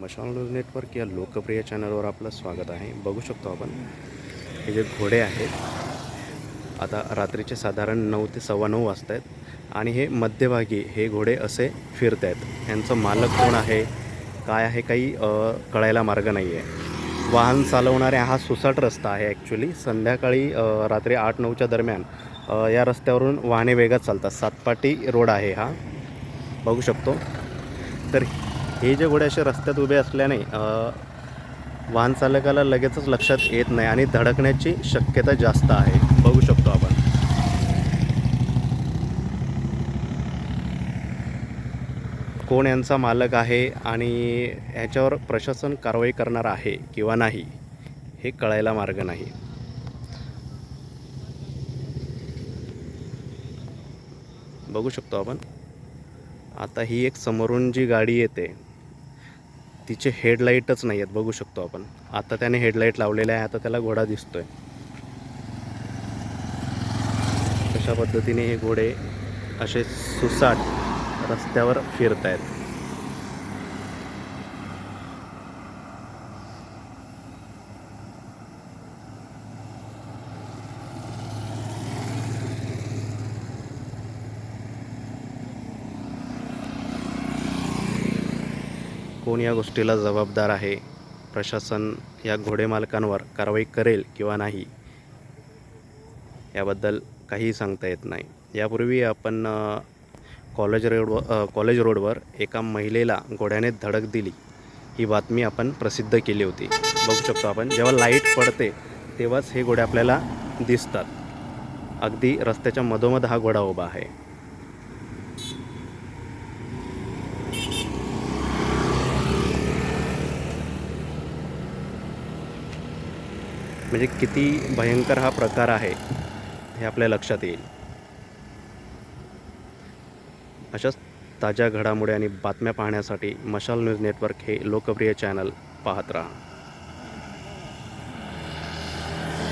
मशाल news network या लोकप्रिय चॅनलवर आपलं स्वागत आहे. बघू शकतो आपण हे जे घोडे आहेत आता रात्रीचे साधारण नऊ ते सव्वा नऊ वाजत आहेत आणि हे मध्यभागी हे घोडे असे फिरत आहेत यांचं मालक कोण आहे काय आहे काही कळायला मार्ग नाही आहे वाहन चालवणाऱ्या हा सुसाट रस्ता आहे ॲक्च्युली संध्याकाळी रात्री आठ नऊच्या दरम्यान या रस्त्यावरून वाहने वेगात चालतात. सातपाटी रोड आहे हा. बघू शकतो. तर हे जे घोडे असे रस्त्यात उभे असल्याने वाहन चालकाला लगेचच लक्षात येत नाही आणि धडकण्याची शक्यता जास्त आहे. बघू शकतो आपण. कोण यांचा मालक आहे आणि ह्याच्यावर प्रशासन कारवाई करणार आहे किंवा नाही हे कळायला मार्ग नाही. बघू शकतो आपण. आता ही एक समोरून जी गाडी येते तिचे हेडलाईटच नाही आहेत बघू शकतो आपण. आता त्याने हेडलाईट लावलेले आहे आता त्याला घोडा दिसतोय. अशा पद्धतीने हे घोडे असे सुसाट रस्त्यावर फिरत आहेत कोण या गोष्टीला जबाबदार आहे? प्रशासन या घोडेमालकांवर कारवाई करेल किंवा नाही? याबद्दल काहीही सांगता येत नाही. यापूर्वी आपण कॉलेज रोड कॉलेज रोडवर एका महिलेला घोड्याने धडक दिली. ही बातमी आपण प्रसिद्ध केली होती. बघू शकतो आपण जेव्हा लाइट पडते तेव्हाच हे घोडे आपल्याला दिसतात. अगदी रस्त्याच्या मधोमध हा घोडा उभा आहे. म्हणजे किती भयंकर हा प्रकार आहे हे आपल्या लक्षात येईल. अशाच ताज्या घडामोडी आणि बातम्या पाहण्यासाठी मशाल न्यूज नेटवर्क हे लोकप्रिय चॅनल पाहत राहा.